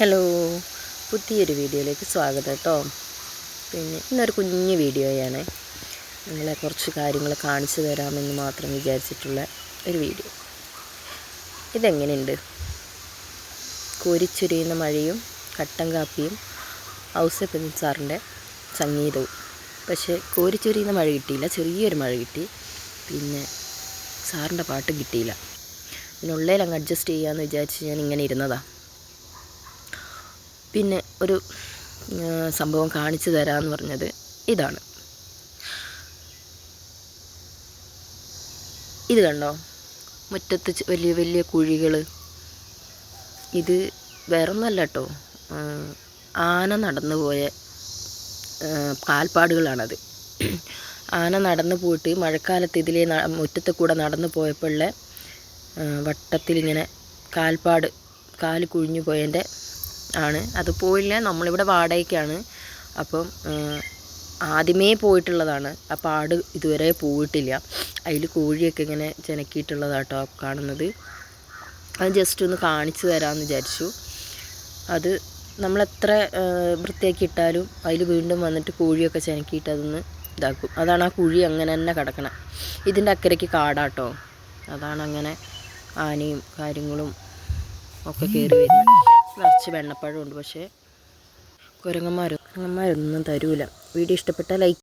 Hello പുതിയൊരു വീഡിയോയിലേക്ക് സ്വാഗതം കേട്ടോ പിന്നെ ഇന്നൊരു കുഞ്ഞു വീഡിയോയാണ്. നിങ്ങളെ കുറച്ച് കാര്യങ്ങൾ കാണിച്ചു തരാമെന്ന് മാത്രം വിചാരിച്ചിട്ടുള്ള ഒരു വീഡിയോ. ഇതെങ്ങനെയുണ്ട്? കോരിച്ചുരിയുന്ന മഴയും കട്ടൻ കാപ്പിയും ഔസഫിൻ സാറിന്റെ സംഗീതവും. പക്ഷേ കോരിച്ചുരിയുന്ന മഴ കിട്ടിയില്ല. ചെറിയൊരു മഴ കിട്ടി. പിന്നെ സാറിന്റെ പാട്ട് കിട്ടിയില്ല. ഇതിനുള്ളിൽ അങ്ങ് അഡ്ജസ്റ്റ് ചെയ്യാമെന്ന് വിചാരിച്ച് ഞാൻ ഇങ്ങനെ ഇരുന്നതാണ് പിന്നെ ഒരു സംഭവം കാണിച്ചു തരാമെന്ന് പറഞ്ഞത് ഇതാണ്. ഇത് കണ്ടോ? മുറ്റത്ത് വലിയ വലിയ കുഴികൾ ഇത് വേറൊന്നുമല്ല കേട്ടോ ആന നടന്നു പോയ കാൽപ്പാടുകളാണത്. ആന നടന്നു പോയിട്ട് മഴക്കാലത്ത് ഇതിലെ മുറ്റത്ത് കൂടെ നടന്നു പോയപ്പോഴുള്ള വട്ടത്തിലിങ്ങനെ കാൽപ്പാട് കാൽ കുഴിഞ്ഞു പോയതിന്റെ ആണ്. അത് പോയില്ല. നമ്മളിവിടെ വാടകയ്ക്കാണ്. അപ്പം ആദ്യമേ പോയിട്ടുള്ളതാണ്. ആ പാട് ഇതുവരെ പോയിട്ടില്ല. അതിൽ കോഴിയൊക്കെ ഇങ്ങനെ ചെനക്കിയിട്ടുള്ളതാട്ടോ കാണുന്നത്. അത് ജസ്റ്റ് ഒന്ന് കാണിച്ചു തരാമെന്ന് വിചാരിച്ചു. അത് നമ്മളെത്ര വൃത്തിയാക്കി ഇട്ടാലും അതിൽ വീണ്ടും വന്നിട്ട് കോഴിയൊക്കെ ചെനക്കിയിട്ട് അതൊന്ന് ഇതാക്കും. അതാണ് ആ കുഴി അങ്ങനെ തന്നെ കിടക്കണം. ഇതിന്റെ അക്കരയ്ക്ക് കാടാട്ടോ. അതാണ് അങ്ങനെ ആനയും കാര്യങ്ങളും ഒക്കെ കയറി വരുന്നത്. വെണ്ണപ്പഴമുണ്ട് പക്ഷേ കുരങ്ങന്മാർ കുരങ്ങന്മാരൊന്നും തരൂല. വീഡിയോ ഇഷ്ടപ്പെട്ടാൽ ലൈക്ക്